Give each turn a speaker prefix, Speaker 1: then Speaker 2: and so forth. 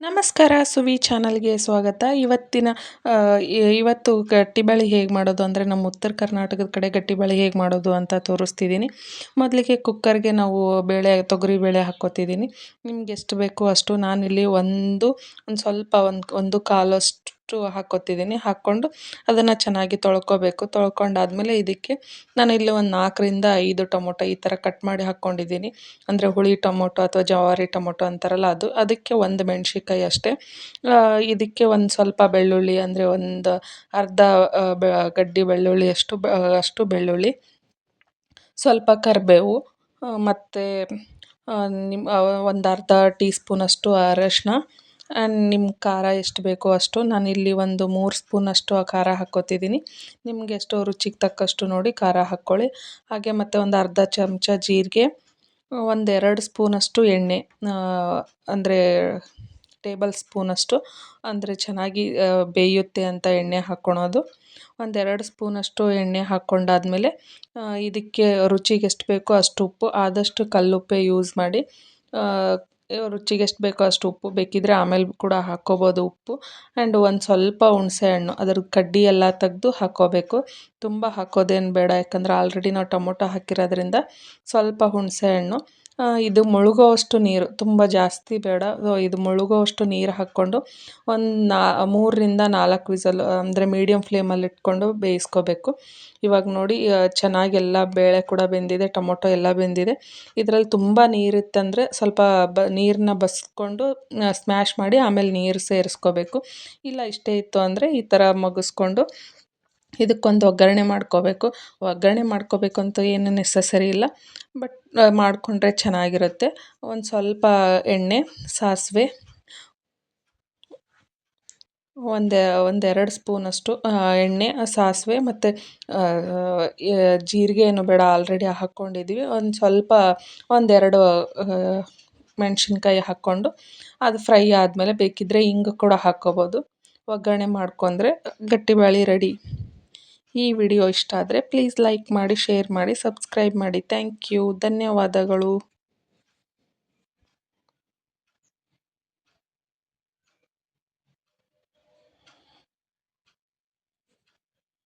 Speaker 1: ನಮಸ್ಕಾರ, ಸುವಿ ಚಾನಲ್ಗೆ ಸ್ವಾಗತ. ಇವತ್ತಿನ ಇವತ್ತು ಗಟ್ಟಿಬಾಳಿ ಹೇಗೆ ಮಾಡೋದು ಅಂದರೆ ನಮ್ಮ ಉತ್ತರ ಕರ್ನಾಟಕದ ಕಡೆ ಗಟ್ಟಿಬಾಳಿ ಹೇಗೆ ಮಾಡೋದು ಅಂತ ತೋರಿಸ್ತಿದ್ದೀನಿ ಮೊದಲಿಗೆ ಕುಕ್ಕರ್ಗೆ ನಾವು ಬೇಳೆ, ತೊಗರಿ ಬೇಳೆ ಹಾಕ್ಕೊತಿದ್ದೀನಿ ನಿಮ್ಗೆ ಎಷ್ಟು ಬೇಕು ಅಷ್ಟು ನಾನಿಲ್ಲಿ ಒಂದು ಒಂದು ಸ್ವಲ್ಪ, ಒಂದು ಒಂದು ಕಾಲಷ್ಟು ಹಾಕ್ಕೊತಿದ್ದೀನಿ ಹಾಕ್ಕೊಂಡು ಅದನ್ನು ಚೆನ್ನಾಗಿ ತೊಳ್ಕೊಬೇಕು. ತೊಳ್ಕೊಂಡಾದ್ಮೇಲೆ ಇದಕ್ಕೆ ನಾನು ಇಲ್ಲಿ ಒಂದು ನಾಲ್ಕರಿಂದ ಐದು ಟೊಮೊಟೊ ಈ ಥರ ಕಟ್ ಮಾಡಿ ಹಾಕ್ಕೊಂಡಿದ್ದೀನಿ ಅಂದರೆ ಹುಳಿ ಟೊಮೊಟೊ ಅಥವಾ ಜವಾರಿ ಟೊಮೊಟೊ ಅಂತಾರಲ್ಲ ಅದು. ಅದಕ್ಕೆ ಒಂದು ಮೆಣಸಿನ್ಕಾಯಿ ಅಷ್ಟೇ. ಇದಕ್ಕೆ ಒಂದು ಸ್ವಲ್ಪ ಬೆಳ್ಳುಳ್ಳಿ ಅಂದರೆ ಒಂದು ಅರ್ಧ ಗಡ್ಡಿ ಬೆಳ್ಳುಳ್ಳಿ ಅಷ್ಟು ಅಷ್ಟು ಬೆಳ್ಳುಳ್ಳಿ. ಸ್ವಲ್ಪ ಕರಿಬೇವು ಮತ್ತು ನಿಮ್ಮ ಒಂದು ಅರ್ಧ ಟೀ ಸ್ಪೂನಷ್ಟು ಅರಶಿನ ನಿಮ್ಮ ಖಾರ ಎಷ್ಟು ಬೇಕೋ ಅಷ್ಟು ನಾನಿಲ್ಲಿ ಒಂದು ಮೂರು ಸ್ಪೂನಷ್ಟು ಖಾರ ಹಾಕ್ಕೋತಿದ್ದೀನಿ ನಿಮಗೆ ಎಷ್ಟು ರುಚಿಗೆ ತಕ್ಕಷ್ಟು ನೋಡಿ ಖಾರ ಹಾಕ್ಕೊಳ್ಳಿ. ಹಾಗೆ ಮತ್ತು ಒಂದು ಅರ್ಧ ಚಮಚ ಜೀರಿಗೆ ಒಂದೆರಡು ಸ್ಪೂನಷ್ಟು ಎಣ್ಣೆ ಅಂದರೆ ಟೇಬಲ್ ಸ್ಪೂನಷ್ಟು ಅಂದರೆ ಚೆನ್ನಾಗಿ ಬೇಯುತ್ತೆ ಅಂತ ಎಣ್ಣೆ ಹಾಕ್ಕೊಳೋದು. ಒಂದೆರಡು ಸ್ಪೂನಷ್ಟು ಎಣ್ಣೆ ಹಾಕ್ಕೊಂಡಾದಮೇಲೆ ಇದಕ್ಕೆ ರುಚಿಗೆ ಎಷ್ಟು ಬೇಕೋ ಅಷ್ಟು ಉಪ್ಪು, ಆದಷ್ಟು ಕಲ್ಲುಪ್ಪೇ ಯೂಸ್ ಮಾಡಿ ರುಚಿಗೆ ಎಷ್ಟು ಬೇಕೋ ಅಷ್ಟು ಉಪ್ಪು ಬೇಕಿದ್ದರೆ ಆಮೇಲೆ ಕೂಡ ಹಾಕ್ಕೋಬೋದು ಉಪ್ಪು. ಆ್ಯಂಡ್ ಒಂದು ಸ್ವಲ್ಪ ಹುಣಸೆ ಹಣ್ಣು ಅದ್ರ ಕಡ್ಡಿ ಎಲ್ಲ ತೆಗ್ದು ಹಾಕ್ಕೋಬೇಕು. ತುಂಬ ಹಾಕೋದೇನು ಬೇಡ, ಯಾಕಂದರೆ ಆಲ್ರೆಡಿ ನಾವು ಟೊಮೊಟೊ ಹಾಕಿರೋದ್ರಿಂದ ಸ್ವಲ್ಪ ಹುಣಸೆ ಹಣ್ಣು. ಇದು ಮುಳುಗೋವಷ್ಟು ನೀರು, ತುಂಬ ಜಾಸ್ತಿ ಬೇಡ. ಇದು ಮುಳುಗೋವಷ್ಟು ನೀರು ಹಾಕ್ಕೊಂಡು ಒಂದು ನಾ, ಮೂರರಿಂದ ನಾಲ್ಕು ವಿಸಲ್, ಅಂದರೆ ಮೀಡಿಯಮ್ ಫ್ಲೇಮಲ್ಲಿ ಇಟ್ಕೊಂಡು ಬೇಯಿಸ್ಕೋಬೇಕು. ಇವಾಗ ನೋಡಿ ಚೆನ್ನಾಗಿ ಎಲ್ಲ ಬೇಳೆ ಕೂಡ ಬೆಂದಿದೆ, ಟೊಮೊಟೊ ಎಲ್ಲ ಬೆಂದಿದೆ. ಇದರಲ್ಲಿ ತುಂಬ ನೀರಿತ್ತಂದರೆ ಸ್ವಲ್ಪ ಬ ನೀರನ್ನ ಬಸ್ಕೊಂಡು ಸ್ಮ್ಯಾಶ್ ಮಾಡಿ ಆಮೇಲೆ ನೀರು ಸೇರಿಸ್ಕೋಬೇಕು. ಇಲ್ಲ ಇಷ್ಟೇ ಇತ್ತು ಅಂದರೆ ಈ ಥರ ಮಗಿಸ್ಕೊಂಡು ಇದಕ್ಕೊಂದು ಒಗ್ಗರಣೆ ಮಾಡ್ಕೋಬೇಕು. ಒಗ್ಗರಣೆ ಮಾಡ್ಕೋಬೇಕು ಅಂತ ಏನು ನೆಸಸರಿ ಇಲ್ಲ. ಬಟ್ ಮಾಡಿಕೊಂಡ್ರೆ ಚೆನ್ನಾಗಿರುತ್ತೆ. ಒಂದು ಸ್ವಲ್ಪ ಎಣ್ಣೆ, ಸಾಸಿವೆ, ಒಂದು, ಒಂದೆರಡು ಸ್ಪೂನಷ್ಟು ಎಣ್ಣೆ, ಸಾಸಿವೆ ಮತ್ತು ಜೀರಿಗೆ ಏನು ಬೇಡ ಆಲ್ರೆಡಿ ಹಾಕ್ಕೊಂಡಿದ್ದೀವಿ ಒಂದು ಸ್ವಲ್ಪ, ಒಂದೆರಡು ಮೆಣಸಿನ್ಕಾಯಿ ಹಾಕ್ಕೊಂಡು ಅದು ಫ್ರೈ ಆದಮೇಲೆ ಬೇಕಿದ್ದರೆ ಹಿಂಗೆ ಕೂಡ ಹಾಕ್ಕೋಬೋದು ಒಗ್ಗರಣೆ ಮಾಡ್ಕೊಂಡ್ರೆ ಗಟ್ಟಿಬೇಳೆ ರೆಡಿ. ಈ ವಿಡಿಯೋ ಇಷ್ಟ ಆದರೆ ಪ್ಲೀಸ್ ಲೈಕ್ ಮಾಡಿ ಶೇರ್ ಮಾಡಿ ಸಬ್ಸ್ಕ್ರೈಬ್ ಮಾಡಿ. ಥ್ಯಾಂಕ್ ಯು ಧನ್ಯವಾದಗಳು.